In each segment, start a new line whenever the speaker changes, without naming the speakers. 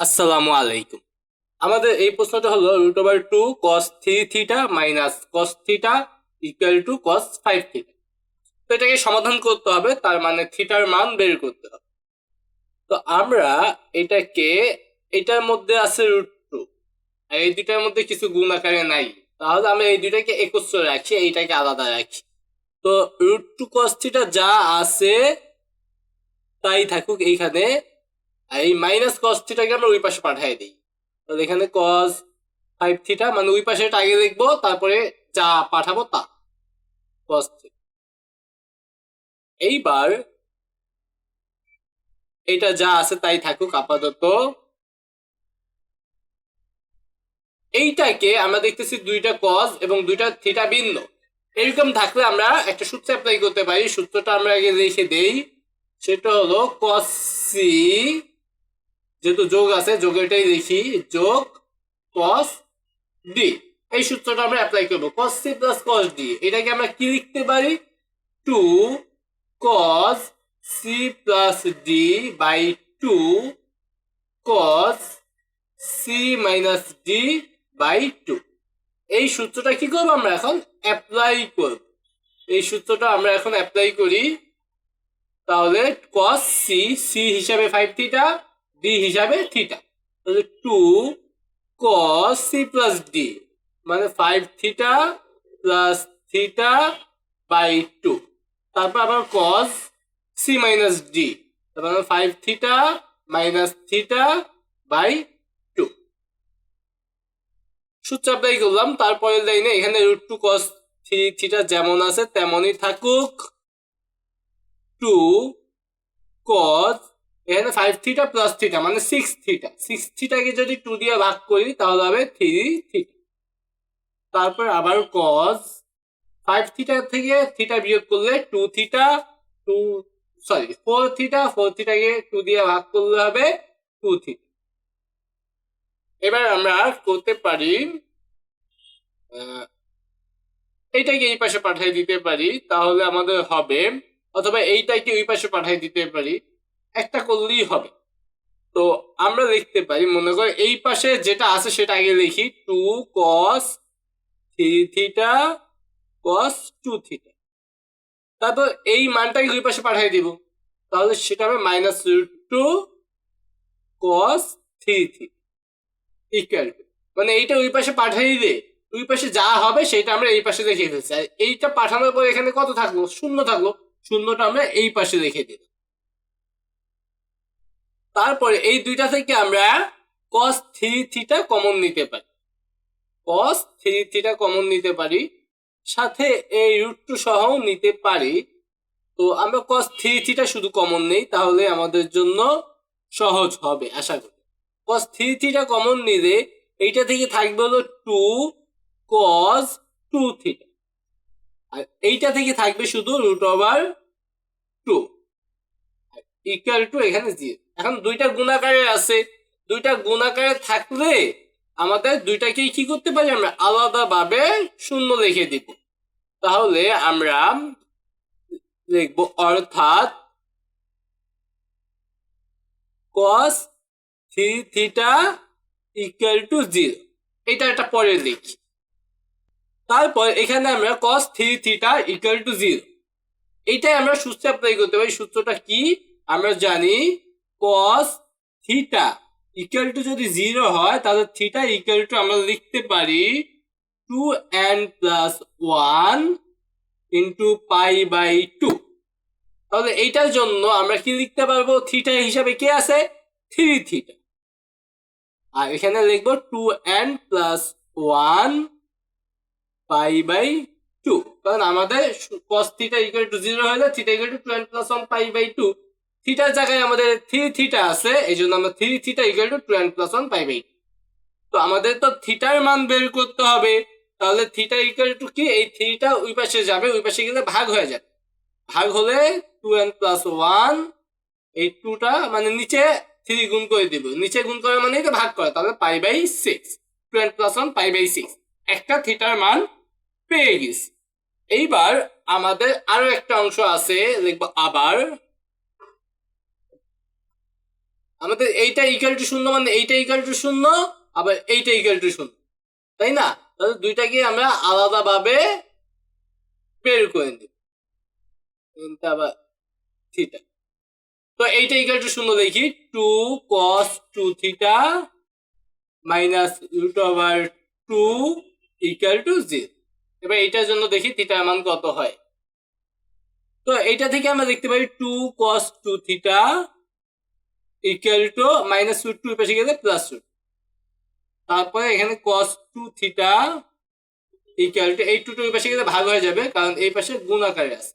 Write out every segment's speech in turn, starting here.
আসসালামু আলাইকুম। আমাদের এই প্রশ্নটা হলো root over two cos three theta minus cos theta equal to cos five theta তো এটাকে সমাধান করতে হবে, তার মানে থিটার মান বের করতে হবে। তো আমরা এটাকে, এটার মধ্যে আছে রুট টু আর এই দুটার মধ্যে কিছু গুণ আকারে নাই। তাহলে আমরা এই দুটাকে একত্র রাখি, এইটাকে আলাদা রাখি। তো রুট টু কস থিটা যা আছে, তাই থাকুক এইখানে। এই মাইনাস কস থিটাকে আমরা ওই পাশে পাঠিয়ে দিই। তাহলে এখানে কস ফাইভ থিটা মানে ওই পাশে আগে দেখব, তারপরে যা পাঠাবো তা। কস এইবার এটা যা আছে তাই থাকুক আপাতত। এইটাকে আমরা দেখতেছি দুইটা কস এবং দুইটা থিটা ভিন্ন। এরকম থাকলে আমরা একটা সূত্র অ্যাপ্লাই করতে পারি। সূত্রটা আমরা আগে লিখে দেই। সেটা হলো কস সি যেহেতু যোগ আছে যোগেরটাই দেখি, যোগ কস ডি এই সূত্রটা আমরা অ্যাপ্লাই করব। Cos C plus cos D এটাকে আমরা কি লিখতে পারি? Two cos C plus D by two cos C minus D by two এই সূত্রটা কি করব আমরা এখন? অ্যাপ্লাই করব। এই সূত্রটা আমরা এখন অ্যাপ্লাই করি, তাহলে কস সি সি হিসাবে ফাইভ থিটা ডি হিসাবে থিটা তাহলে two cos C plus D মানে five theta plus theta by two তারপর আবার কস সি মাইনাস ডি তারপর five theta minus theta by two সূত্র অ্যাপ্লাই করলাম, তারপরের লাইনে এখানে root two cos three theta যেমন আছে তেমনই থাকুক। টু কস এখানে ফাইভ থিটা প্লাস থিটা মানে সিক্স থিটা সিক্স থিটাকে যদি টু দিয়ে ভাগ করি, তাহলে হবে থ্রি থিটা তারপর আবার কস ফাইভ থিটা থেকে থিটা বিয়োগ করলে two theta two sorry four theta four থিটাকে two দিয়ে ভাগ করলে হবে টু থিটা এবার আমরা করতে পারি এইটাকে এই পাশে পাঠিয়ে দিতে পারি, তাহলে আমাদের হবে, অথবা এইটাকে ওই পাশে পাঠিয়ে দিতে পারি। একটা করলেই হবে। তো আমরা লিখতে পারি মনে করো এই পাশে যেটা আছে সেটা আগে লিখি, two cos three theta cos two theta. তারপর এই মানটাকে ওই পাশে পাঠিয়ে দিব। তাহলে সেটা হবে minus two cos three theta. Equal to মানে এইটা ওই পাশে পাঠিয়ে দিলে দুই পাশে যা হবে সেটা আমরা এই পাশে রেখে ফেলছি আর এইটা পাঠানোর পর এখানে কত থাকল? শূন্য থাকল। শূন্যটা আমরা এই পাশে রেখে দিলাম। তারপরে এই দুইটা থেকে আমরা কস থ্রি থিটা কমন নিতে পারি। কস থ্রি থিটা কমন নিতে পারি, সাথে এই রুট টু সহ নিতে পারি। তো আমরা কস থ্রি থিটা শুধু কমন নেই, তাহলে আমাদের জন্য সহজ হবে, আশা করি। কস থ্রি থিটা কমন নিলে এইটা থেকে থাকবে হলো টু cos টু থিটা আর এইটা থেকে থাকবে শুধু root over two equal to এখানে জিরো এখন দুইটা গুণাকারে আছে। দুইটা গুণাকারে থাকলে আমাদের দুইটাকেই কি করতে পারি? আমরা আলাদাভাবে শূন্য লিখে দিব। তাহলে আমরা লিখব অর্থাৎ cos three theta equal to zero এটা একটা পরে লিখি। তারপর এখানে আমরা cos three theta equal to zero এইটাই আমরা সূত্রে অ্যাপ্লাই করতে পারি। সূত্রটা কি? আমরা জানি cos থিটা ইকুয়াল টু যদি জিরো হয়, তাহলে থিটা ইকুয়াল টু আমরা লিখতে পারি two n plus one into pi by two তাহলে এইটার জন্য আমরা কি লিখতে পারব? থিটা হিসাবে কে আছে? থ্রি থিটা আর এখানে লিখব two n plus one pi by two কারণ আমাদের cos theta equal to zero হলে theta equal to two n plus one pi by two থিটার জায়গায় আমাদের থ্রি থিটা আছে এই জন্য আমরা three theta equal to two plus one by তো আমাদের তো থিটার মান বের করতে হবে, তাহলে থিটা ইকুয়াল টু কি? এই থ্রিটা ওই পাশে যাবে, ওই পাশে গেলে ভাগ হয়ে যাবে। ভাগ হলে টু এন প্লাস ওয়ান এই টুটা মানে নিচে থ্রি গুণ করে দিব। নিচে গুণ করা মানে তো ভাগ করা, তাহলে pi by six two n plus one pi by six একটা থিটার মান পেয়ে গেছি। এইবার আমাদের আরও একটা অংশ আছে, লিখব আবার। আমাদের এইটা ইকুয়াল টু শূন্য মানে এইটা ইকুয়াল টু শূন্য, আবার এইটা ইকুয়াল টু শূন্য। তাই না? তাহলে দুইটাকে আমরা আলাদাভাবে বের করে কিন্তু আবার থিটা তো এইটা ইকুয়াল টু শূন্য দেখি। Two cos two theta minus root over two equal to zero এবার এইটার জন্য দেখি থিটার মান কত হয়। তো এইটা থেকে আমরা দেখতে পাই two cos two theta equal to minus root two পাশে গেলে প্লাস রুট তারপরে এখানে cos two theta equal to এই টু টু পাশে গেলে ভাগ হয়ে যাবে, কারণ এই পাশে গুণ আকারে আছে।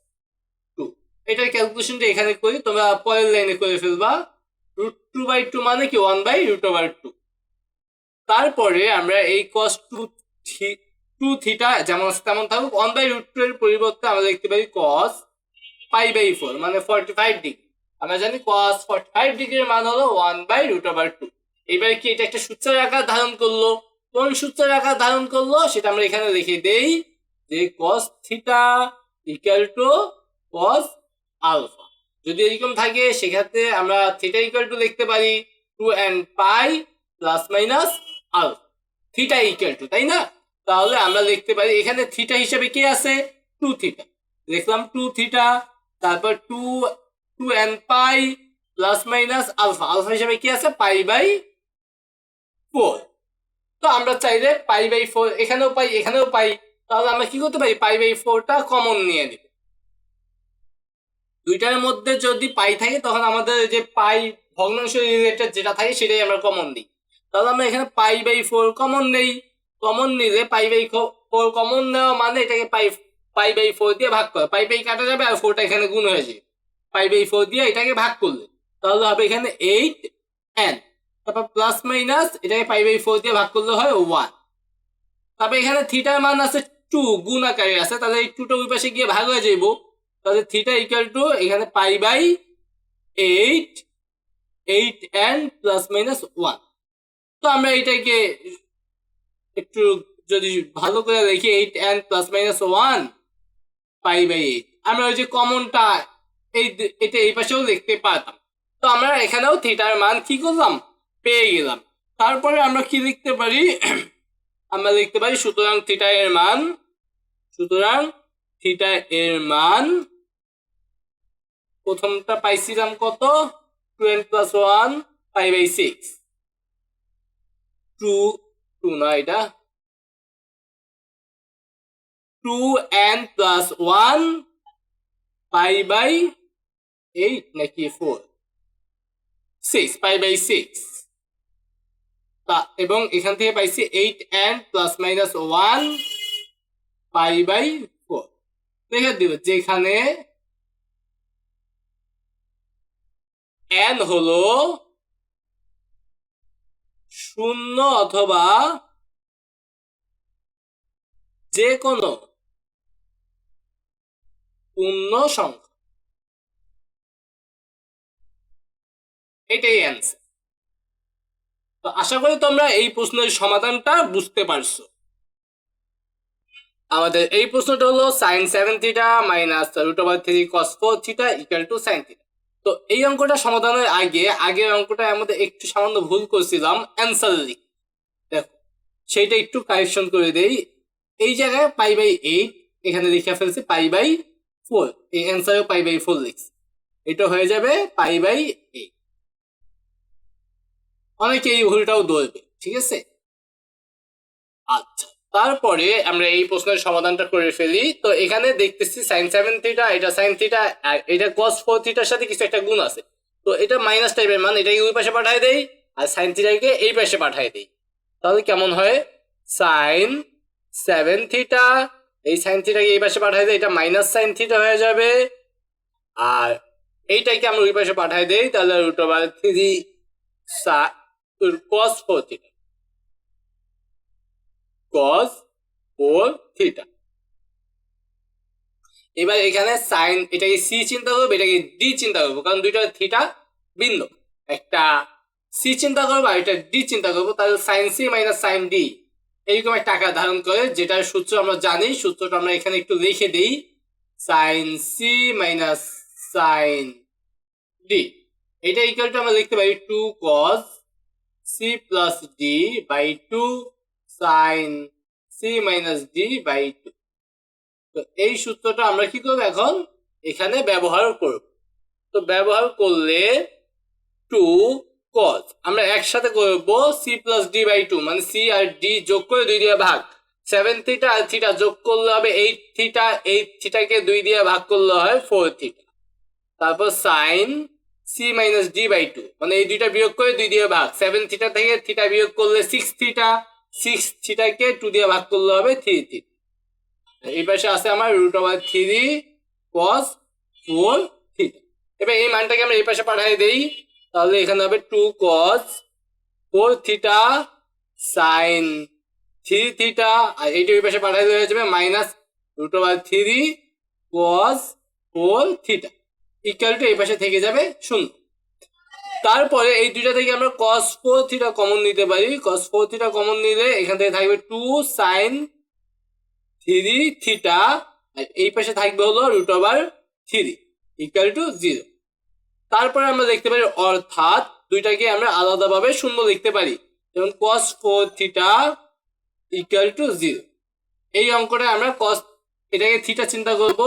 টু এটার ক্যালকুলেশনটা এখানে করি, তোমরা পরের লাইনে করে ফেলবা। রুট টু বাই টু মানে কি? One by root over two তারপরে আমরা এই কস টু টু থিটা যেমন আছে তেমন থাকুক ওয়ান বাই রুট টু এর পরিবর্তে আমরা দেখতে পারি কস পাই বাই ফোর মানে ফর্টি ফাইভ ডিগ্রি আমরা জানি ফর্টি ফাইভ ডিগ্রির মান হলো one by root over two এবার কি এটা একটা সূত্রের আকার ধারণ করল? কোন সূত্রের আকার ধারণ করল? সেটা আমরা এখানে লিখে দেই যে cos theta equal to cos alpha যদি এরকম থাকে, সেক্ষেত্রে আমরা থিটা ইকুয়াল টু লিখতে পারি two n pi plus minus alpha theta equal to তাই না? তাহলে আমরা লিখতে পারি, এখানে থিটা হিসেবে কি আছে? টু থিটা লিখলাম টু থিটা তারপর two two n pi plus minus alpha alpha হিসেবে কি আছে? পাই বাই ফোর তো আমরা চাইলে পাই বাই ফোর এখানেও পাই এখানেও পাই। তাহলে আমরা কি করতে পারি? পাই বাই ফোরটা কমন নিয়ে নিব। দুইটার মধ্যে যদি পাই থাকে, তখন আমাদের যে পাই ভগ্নাংশ রিলেটেড যেটা থাকে, সেটাই আমরা কমন দিই তাহলে আমরা এখানে পাই বাই ফোর কমন নেই। কমন নিলে পাই বাই ফোর কমন নেওয়া মানে এটাকে পাই পাই বাই ফোর দিয়ে ভাগ করে। পাই বাই কাটা যাবে আর ফোরটা এখানে গুণ হয়ে যাবে। পাই বাই ফোর দিয়ে এটাকে ভাগ করলে। তাহলে হবে এখানে এইট এন তারপর প্লাস মাইনাস এটাকে ফাইভ বাই ফোর দিয়ে ভাগ করলে হয় ওয়ান তারপর এখানে থিটার মান আছে টু গুণ আকারে আছে। তাহলে এই টুটা ওই পাশে গিয়ে ভাগ হয়ে যাইব। তাহলে থিটা ইকুয়াল টু এখানে pi by eight eight n plus minus one তো আমরা এটাকে একটু যদি ভালো করে দেখি eight n plus minus one pi by eight আমরা ওই যে কমনটা এই এটা এই পাশেও দেখতে পারতাম। তো আমরা এখানেও থিটার মান কি করলাম? পেয়ে গেলাম। তারপরে আমরা কি লিখতে পারি? আমরা লিখতে পারি সুতরাং থিটা এর মান, সুতরাং থিটা এর মান, প্রথমটা পাইছিলাম কত? Twelve plus one five by six two two না এটা? Two n plus one five by eight নাকি four six pi by six এবং এখান থেকে পাইছি eight n plus minus one pi by four দেখে দিব যেখানে এন হলো শূন্য অথবা যে কোনো পূর্ণ সংখ্যা। এটাই অ্যান্সার তো আশা করি তোমরা এই প্রশ্নের সমাধানটা বুঝতে পারছ। আমাদের এই প্রশ্নটা হলো sine seven theta minus root over three cos four theta equal to sine theta তো এই অঙ্কটা সমাধানের আগে, আগের অঙ্কটা আমাদের একটু সামান্য ভুল করছিলাম অ্যান্সার লিখ। দেখো, সেইটা একটু কারেকশন করে দেই। এই জায়গায় পাই বাই এইট এখানে লিখে ফেলছি পাই বাই ফোর এই অ্যান্সারেও পাই বাই ফোর লিখছি। এটা হয়ে যাবে পাই বাই অনেকে এই ভুলটাও ধরবে ঠিক আছে? আচ্ছা তারপরে আমরা এই প্রশ্নের সমাধানটা করে ফেলি। তো এখানে দেখতেছি সাইন সেভেন থিটা এটা সাইন থিটা এটা কস ফোর থিটার সাথে কিছু একটা গুণ আছে। তো এটা মাইনাস টাইপের মান এটাকে ওই পাশে পাঠায় দেই, আর সাইন থিটাকে এই পাশে পাঠায় দেই। তাহলে কেমন হয়? সাইন সেভেন থিটা এই সাইন থিটাকে এই পাশে পাঠায় দেয় এটা মাইনাস সাইন থিটা হয়ে যাবে। আর এইটাকে আমরা ওই পাশে পাঠায় দেই, তাহলে root over three cos 4 theta cos 4 theta এবার এখানে সাইন এটাকে সি চিন্তা করব, এটাকে ডি চিন্তা করব, কারণ দুইটা থিটা ভিন্ন। একটা সি চিন্তা করব আর এটা ডি চিন্তা করব, তাহলে sine C minus sine D এইরকম একটা আকার ধারণ করে, যেটার সূত্র আমরা জানি, সূত্রটা আমরা এখানে একটু লিখে দিই। Sine C minus sine D এটা ইকুয়াল টু আমরা লিখতে পারি two cos C plus D by two sine C minus D by two তো এই সূত্রটা আমরা কি করব এখন? এখানে ব্যবহার করব। তো ব্যবহার করলে টু কস আমরা একসাথে করব C plus D by two মানে সি আর ডি যোগ করে দুই দিয়ে ভাগ। সেভেন থিটা আর থিটা যোগ করলে হবে এইট থিটা এইট থিটাকে দুই দিয়ে ভাগ করলে হয় ফোর থিটা তারপর sine C minus D by two মানে এই দুইটা বিয়োগ করে দুই দিয়ে ভাগ। সেভেন থিটা থেকে থিটা বিয়োগ করলে সিক্স থিটা সিক্স থিটাকে টু দিয়ে ভাগ করলে হবে থ্রি থিটা এই পাশে আছে আমার root over three cos four theta এবার এই মানটাকে আমরা এই পাশে পাঠিয়ে দেই। তাহলে এখানে হবে two cos four theta sine three theta আর এইটা ওই পাশে পাঠিয়ে দেওয়া যাবে minus root over three cos four theta equal to এই পাশে থেকে যাবে শূন্য। তারপরে এই দুইটা থেকে আমরা কস ফোর থিটা কমন নিতে পারি। কস ফোর থিটা কমন নিলে এখান থেকে থাকবে টু সাইন থ্রি থিটা আর এই পাশে থাকবে হলো root over three equal to zero তারপরে আমরা দেখতে পারি অর্থাৎ দুইটাকে আমরা আলাদাভাবে শূন্য লিখতে পারি। যেমন cos four theta equal to zero এই অঙ্কটা আমরা কস এটাকে থিটা চিন্তা করব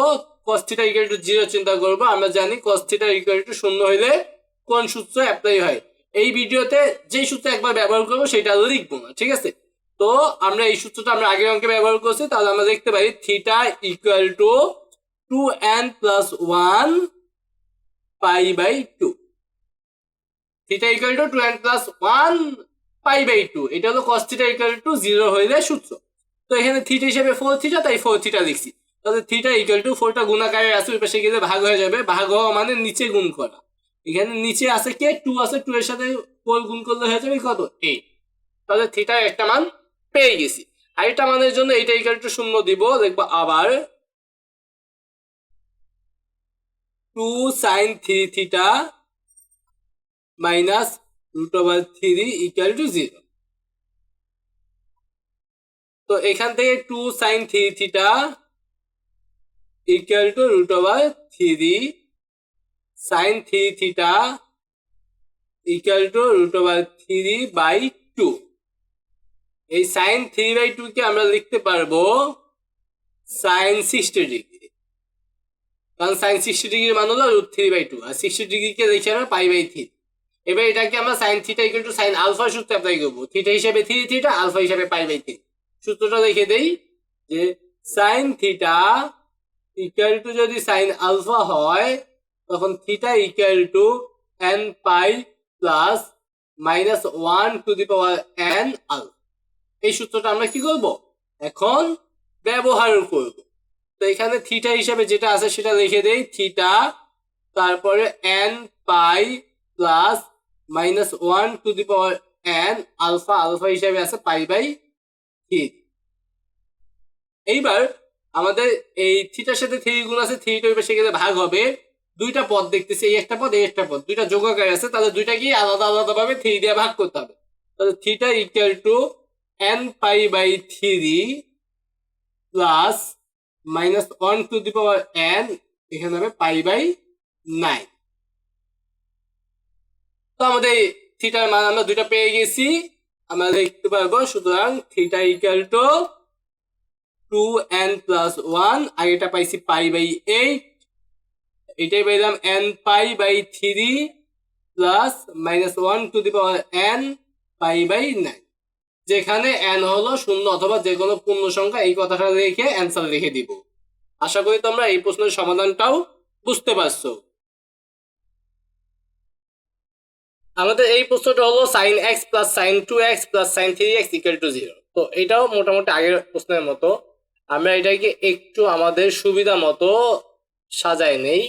cos theta equal to zero চিন্তা করব, আমরা জানি কস থিটা ইকুয়াল টু শূন্য হইলে কোন সূত্র অ্যাপ্লাই হয়? এই ভিডিওতে যে সূত্র একবার ব্যবহার করব, সেটা লিখব না, ঠিক আছে? তো আমরা এই সূত্রটা আমরা আগের অঙ্কে ব্যবহার করছি, তাহলে আমরা দেখতে পারি theta equal to two n plus one pi by two theta equal to two n plus one pi by two এটা হলো cos theta equal to zero হইলে সূত্র। তো এখানে থিটা হিসেবে ফোর থিটা তাই ফোর থিটা লিখছি। তাহলে থিটা ইকুয়াল টু ফোরটা গুণাকারে আছে ওই পাশে গেলে ভাগ হয়ে যাবে। ভাগ হওয়া মানে নিচে গুণ করা। এখানে নিচে আছে কে? টু আছে টু এর সাথে ফোর গুণ করলে হয়ে যাবে কত? এইট তাহলে থিটার একটা মান পেয়ে গেছি। আরেকটা মানের জন্য এইটা ইকুয়াল টু শূন্য দিব। দেখব আবার two sine three theta minus root over three equal to zero তো এখান থেকে two sine three theta equal to root over three sine three theta equal to root over three by two এই sine three by two কে আমরা লিখতে পারব sine sixty degree কারণ sine sixty ডিগ্রির মান হলো রুট থ্রি বাই টু আর সিক্সটি ডিগ্রিকে দেখি আমরা পাই বাই থ্রি এবার এটাকে আমরা sine theta equal to sine alpha সূত্র অ্যাপ্লাই করব। থিটা হিসাবে থ্রি থিটা আলফা হিসাবে পাই বাই থ্রি সূত্রটা লিখে দেই যে সাইন থিটা ইকুয়াল টু যদি সাইন আলফা হয়, তখন theta equal to n pi plus minus one to the power n alpha এই সূত্রটা আমরা কি করব? এখন ব্যবহার করব। তো এখানে থিটা হিসাবে যেটা আছে সেটা লিখে দেই থিটা তারপরে n pi plus minus one to the power n alpha alpha হিসাবে আছে পাই বাই থ্রি এইবার আমাদের এই থিটার সাথে থ্রি গুণ আছে থ্রিটা ওই পাশে গেলে ভাগ হবে। দুইটা পদ দেখতেছি, এই একটা পদ, এই একটা পদ। দুইটা যোগ আকারে আছে, তাহলে দুইটাকে আলাদা আলাদা ভাবে থ্রি দিয়ে ভাগ করতে হবে। তাহলে theta equal to n pi by three plus minus one to the power n এখানে হবে পাই বাই নাইন তো আমাদের থিটার মান আমরা দুইটা পেয়ে গেছি। আমরা লিখতে পারব, সুতরাং theta equal to two n plus one আগেটা পাইছি পাই বাই এইট এটাই পাইলাম n pi by three plus minus one to the power n pi by nine যেখানে এন হলো শূন্য অথবা যে কোনো পূর্ণ সংখ্যা, এই কথাটা লিখে অ্যান্সার লিখে দিব। আশা করি তোমরা এই প্রশ্নের সমাধানটাও বুঝতে পারছ। আমাদের এই প্রশ্নটা হলো sine x plus sine two x plus sine three x equal to zero তো এটাও মোটামুটি আগের প্রশ্নের মতো। আমরা এটাকে একটু আমাদের সুবিধা মতো সাজায় নেই।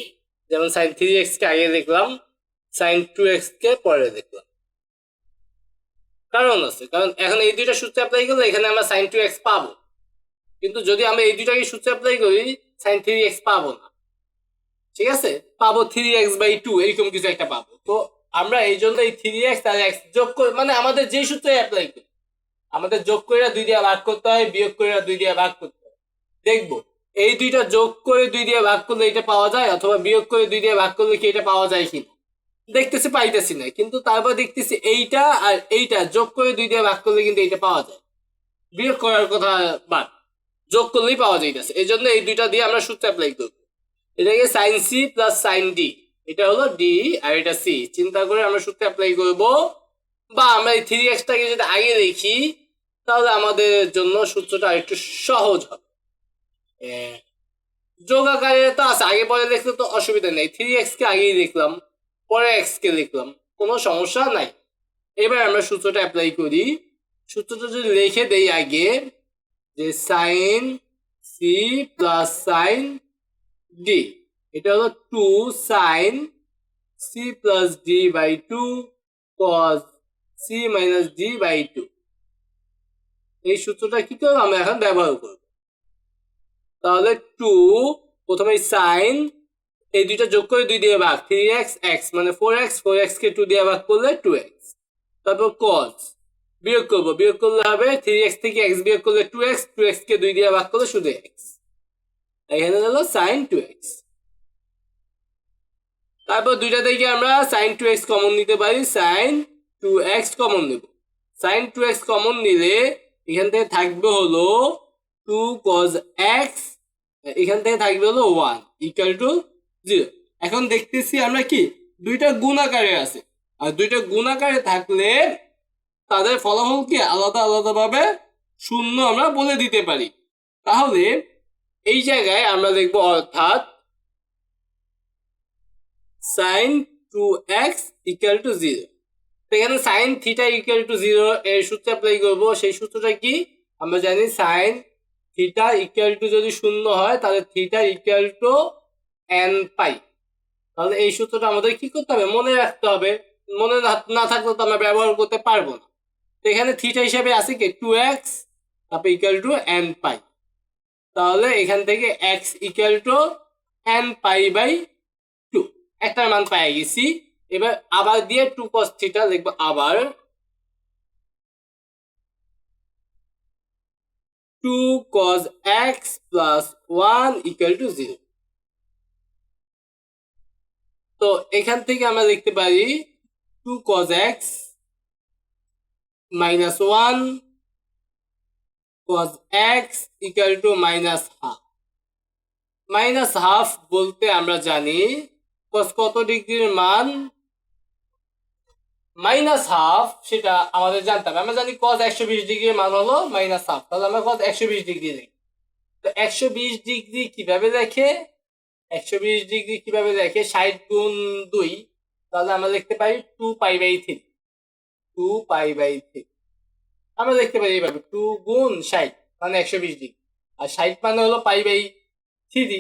যেমন সাইন থ্রি এক্স কে আগে দেখলাম সাইন টু এক্স কে পরে দেখলাম। কারণ আছে, কারণ এখন এই দুইটা সূত্র অ্যাপ্লাই করলে এখানে আমরা সাইন টু এক্স পাবো। কিন্তু যদি আমরা এই দুইটাকে সূত্র অ্যাপ্লাই করি সাইন থ্রি এক্স পাবো না। ঠিক আছে? পাবো থ্রি এক্স বাই টু এরকম কিছু একটা পাবো। তো আমরা এই জন্য এই থ্রি এক্স আর এক্স যোগ করে মানে আমাদের যে সূত্রে অ্যাপ্লাই করি, আমাদের যোগ করে দুই দিয়ে ভাগ করতে হয়, বিয়োগ করে দুই দিয়ে ভাগ করতে হয়। দেখব। এই দুইটা যোগ করে দুই দিয়ে ভাগ করলে এটা পাওয়া যায় অথবা বিয়োগ করে দুই দিয়ে ভাগ করলে কি এটা পাওয়া যায় কিনা? দেখতেছি, পাইতেছি না। কিন্তু তারপর দেখতেছি এইটা আর এইটা যোগ করে দুই দিয়ে ভাগ করলে কিন্তু এটা পাওয়া যায়। বিয়োগ করার কথা বাদ। যোগ করলেই পাওয়া যাইতেছে। এই জন্য এই দুইটা দিয়ে আমরা সূত্র অ্যাপ্লাই করব। এটাকে sine C plus sine D এটা হলো ডি আর এটা সি চিন্তা করে আমরা সূত্র অ্যাপ্লাই করব। বা আমরা এই থ্রি এক্সটাকে যদি আগে লিখি তাহলে আমাদের জন্য সূত্রটা একটু সহজ হবে। যোগ আকারে তো আছে, আগে পরে লিখলে তো অসুবিধা নেই। থ্রি এক্স কে আগেই লিখলাম পরে এক্স কে লিখলাম কোনো সমস্যা নাই। এবার আমরা সূত্রটা অ্যাপ্লাই করি। সূত্রটা যদি লিখে দেই আগে, যে sine C plus sine D এটা হলো two sine C plus D by two cos C minus D by two এই সূত্রটা কি করব আমরা এখন ব্যবহার করব। তাহলে টু প্রথমে সাইন এই দুইটা যোগ করে দুই দিয়ে ভাগ থ্রি এক্স এক্স মানে ফোর এক্স ফোর এক্স কে টু দিয়ে ভাগ করলে টু এক্স তারপর কস বিয়োগ করব, বিয়োগ করলে হবে থ্রি এক্স থেকে এক্স বিয়োগ করলে টু এক্স টু এক্স কে দুই দিয়ে ভাগ করলে শুধু এক্স এখানে হলো সাইন টু এক্স তারপর দুইটা থেকে আমরা সাইন টু এক্স কমন নিতে পারি সাইন টু এক্স কমন নেব। সাইন টু এক্স কমন নিলে এখান থেকে থাকবে হলো টু কজ এক্স এখান থেকে থাকবে হলো ওয়ান ইকাল টু জিরো এখন দেখতেছি আমরা কি, দুইটা গুণ আকারে আছে। আর দুইটা গুণ আকারে থাকলে তাদের ফলাফল কি আলাদা আলাদা ভাবে শূন্য আমরা বলে দিতে পারি। তাহলে এই জায়গায় আমরা দেখব অর্থাৎ sine two x equal to zero এখানে sine theta equal to zero এর সূত্র অ্যাপ্লাই করব, সেই সূত্রটা কি? আমরা জানি সাইন থিটা ইকুয়াল টু যদি শূন্য হয়, তাহলে theta equal to n pi তাহলে এই সূত্রটা আমাদের কি করতে হবে? মনে রাখতে হবে। মনে না- থাকলে তো আমরা ব্যবহার করতে পারব না। তো এখানে থিটা হিসাবে আছে কি? টু এক্স তারপর ইকুয়াল টু এন পাই তাহলে এখান থেকে x equal to n pi by two একটার মান পাই গেছি। এবার আবার দিয়ে টু কস থিটা লিখব আবার two cos x plus one equal to zero তো এখান থেকে আমরা লিখতে পারি two cos x minus one cos x equal to minus half. Minus half বলতে আমরা জানি cos কত ডিগ্রির মান? মাইনাস হাফ, সেটা আমাদের জানতে হবে। আমরা জানি cos একশো বিশ ডিগ্রির মান হলো মাইনাস হাফ। তাহলে আমরা cos একশো বিশ ডিগ্রি লিখি তো একশো বিশ ডিগ্রি কীভাবে দেখে? একশো বিশ ডিগ্রি কীভাবে দেখে? ষাট গুণ দুই। তাহলে আমরা লিখতে পারি two pi by three two pi by three আমরা দেখতে পারি এইভাবে টু গুণ ষাট মানে একশো বিশ ডিগ্রি। আর ষাট মানে হলো পাই বাই থ্রি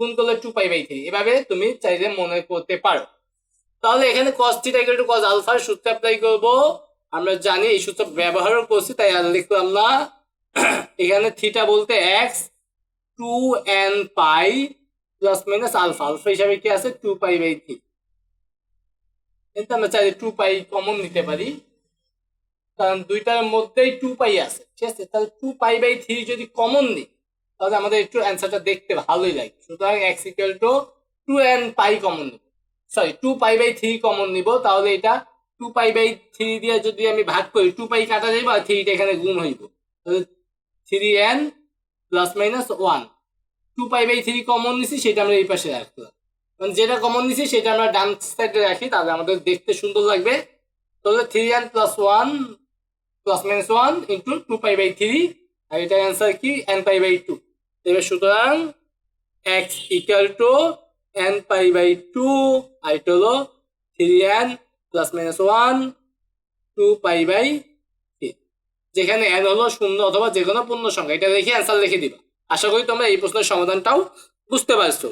গুণ করলে টু পাই বাই থ্রি এভাবে তুমি চাইলে মনে করতে পারো। তাহলে এখানে cos theta equal to cos আলফার সূত্র অ্যাপ্লাই করব। আমরা জানি এই সূত্র ব্যবহারও করছি, তাই আর লিখলাম না। এখানে থিটা বলতে two n pi plus minus alpha alpha হিসাবে কি আছে? টু পাই বাই থ্রি কিন্তু আমরা চাইলে টু পাই কমন নিতে পারি। কারণ দুইটার মধ্যেই টু পাই আছে, ঠিক আছে? তাহলে টু পাই বাই থ্রি যদি কমন নিই, তাহলে আমাদের একটু অ্যান্সারটা দেখতে ভালোই লাগে। সুতরাং টু এন পাই কমন নিব sorry two pi by three common নিব, তাহলে এটা টু পাই বাই থ্রি দিয়ে যদি আমি ভাগ করি টু পাই কাটা যাইব আর থ্রিটা এখানে গুণ হইব। তাহলে three n plus minus one two pi by three common নিছি, সেটা আমরা এই পাশে রাখলাম মানে যেটা কমন নিছি, সেটা আমরা ডান সাইডে রাখি, তাহলে আমাদের দেখতে সুন্দর লাগবে। তাহলে three n plus one plus minus one into two pi by three আর এটার অ্যান্সার কি? এন পাই বাই টু এবার সুতরাং x equal to n pi by two আর এটা হলো three n plus minus one two pi by যেখানে n হলো শূন্য অথবা যে কোনো পূর্ণ সংখ্যা এটা লিখে অ্যান্সার লিখে দিবা। আশা করি তোমরা এই প্রশ্নের সমাধানটাও বুঝতে পারছ।